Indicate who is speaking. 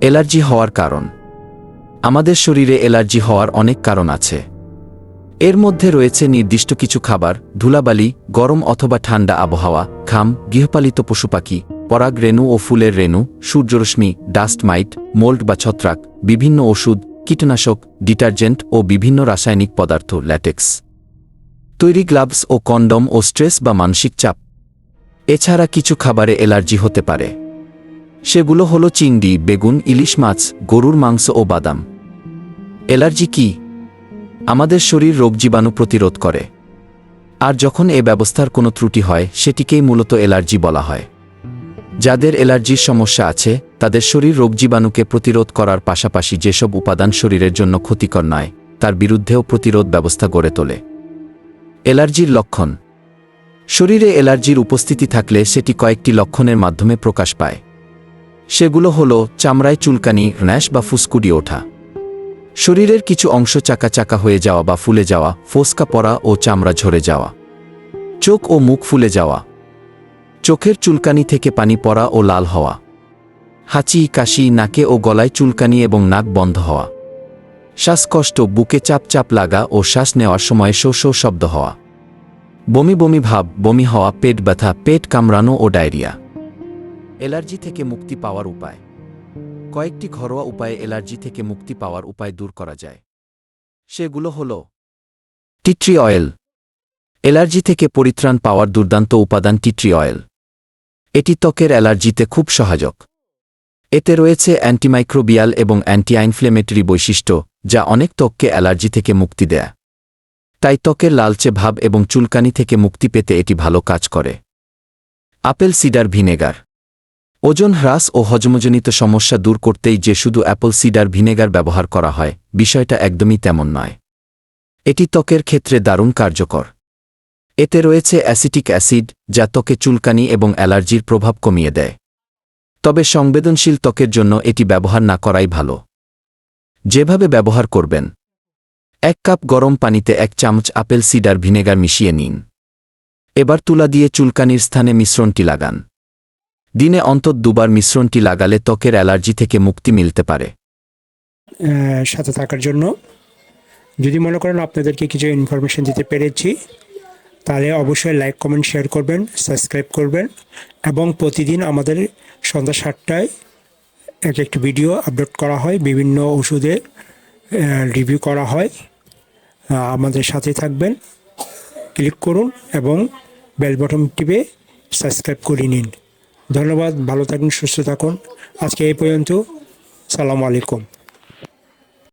Speaker 1: Allergy হওয়ার কারণ। আমাদের শরীরে অ্যালার্জি হওয়ার অনেক কারণ আছে। এর মধ্যে রয়েছে নির্দিষ্ট কিছু খাবার, ধুলাবালি, গরম অথবা ঠান্ডা আবহাওয়া খাম গৃহপালিত পশুপাখি পরাগ রেণু ও ফুলের রেণু, সূর্যরশ্মি, ডাস্ট মাইট, মোল্ড বা ছত্রাক, বিভিন্ন ওষুধ, কীটনাশক, ডিটারজেন্ট ও বিভিন্ন রাসায়নিক পদার্থ, ল্যাটেক্স। তৈরি গ্লাভস ও কন্ডম ও স্ট্রেস বা মানসিক চাপ। এছাড়া কিছু খাবারে অ্যালার্জি হতে পারে। সেগুলো হলো চিংড়ি, বেগুন, ইলিশ মাছ, গরুর মাংস ও বাদাম। অ্যালার্জি কি? আমাদের শরীর রোগজীবাণু প্রতিরোধ করে। আর যখন এ ব্যবস্থার কোনো ত্রুটি হয়, সেটিকেই মূলত অ্যালার্জি বলা হয়। যাদের অ্যালার্জির সমস্যা আছে, তাদের শরীর রোগজীবাণুকে প্রতিরোধ করার পাশাপাশি যেসব উপাদান শরীরের জন্য ক্ষতিকর নয়, তার বিরুদ্ধেও প্রতিরোধ ব্যবস্থা গড়ে তোলে। অ্যালার্জির লক্ষণ। শরীরে অ্যালার্জির উপস্থিতি থাকলে সেটি কয়েকটি লক্ষণের মাধ্যমে প্রকাশ পায়। সেগুলো হল চামড়ায় চুলকানি, র্যাশ বা ফুসকুডি ওঠা। শরীরের কিছু অংশ চাকা চাকা হয়ে যাওয়া বা ফুলে যাওয়া, ফোসকা পড়া ও চামড়া ঝরে যাওয়া। চোখ ও মুখ ফুলে যাওয়া। চোখের চুলকানি থেকে পানি পড়া ও লাল হওয়া। হাঁচি, কাশি, নাকে ও গলায় চুলকানি এবং নাক বন্ধ হওয়া। শ্বাসকষ্ট, বুকে চাপ চাপ লাগা ও শ্বাস নেওয়ার সময় শো শো শব্দ হওয়া। বমি বমি ভাব, বমি হওয়া, পেট ব্যথা, পেট কামড়ানো ও ডায়রিয়া। অ্যালার্জি থেকে মুক্তি পাওয়ার উপায়। কয়েকটি ঘরোয়া উপায়ে অ্যালার্জি থেকে মুক্তি পাওয়ার উপায় দূর করা যায়। সেগুলো হল টিট্রি অয়েল। অ্যালার্জি থেকে পরিত্রাণ পাওয়ার দুর্দান্ত উপাদান টিট্রি অয়েল। এটি ত্বকের অ্যালার্জিতে খুব সহায়ক। এতে রয়েছে অ্যান্টিমাইক্রোবিয়াল এবং অ্যান্টি ইনফ্লেমেটরি বৈশিষ্ট্য, যা অনেক ত্বককে অ্যালার্জি থেকে মুক্তি দেয়। তাই ত্বকের লালচে ভাব এবং চুলকানি থেকে মুক্তি পেতে এটি ভালো কাজ করে। Apple cider vinegar. ওজন হ্রাস ও হজমজনিত সমস্যা দূর করতেই যে শুধু অ্যাপল সিডার ভিনেগার ব্যবহার করা হয়, বিষয়টা একদমই তেমন নয়। এটি ত্বকের ক্ষেত্রে দারুণ কার্যকর। এতে রয়েছে অ্যাসিটিক অ্যাসিড, যা ত্বকে চুলকানি এবং অ্যালার্জির প্রভাব কমিয়ে দেয়। তবে সংবেদনশীল ত্বকের জন্য এটি ব্যবহার না করাই ভালো। যেভাবে ব্যবহার করবেন, এক কাপ গরম পানিতে এক চামচ আপেল সিডার ভিনেগার মিশিয়ে নিন। এবার তুলা দিয়ে চুলকানির স্থানে মিশ্রণটি লাগান। দিনে অন্তত দুবার মিশ্রণটি লাগালে ত্বকের অ্যালার্জি থেকে মুক্তি মিলতে পারে।
Speaker 2: সাথে থাকার জন্য যদি মনে করেন আপনাদেরকে কিছু ইনফরমেশন দিতে পেরেছি, তাহলে অবশ্যই লাইক কমেন্ট শেয়ার করবেন সাবস্ক্রাইব করবেন এবং প্রতিদিন আমাদের সন্ধ্যা সাতটায় এক একটি ভিডিও আপলোড করা হয়, বিভিন্ন ওষুধের রিভিউ করা হয়। আমাদের সাথে থাকবেন ক্লিক করুন এবং বেল বটন টিপে সাবস্ক্রাইব করে নিন। ধন্যবাদ ভালো থাকুন সুস্থ থাকুন। আজকে এই পর্যন্ত সালাম আলাইকুম।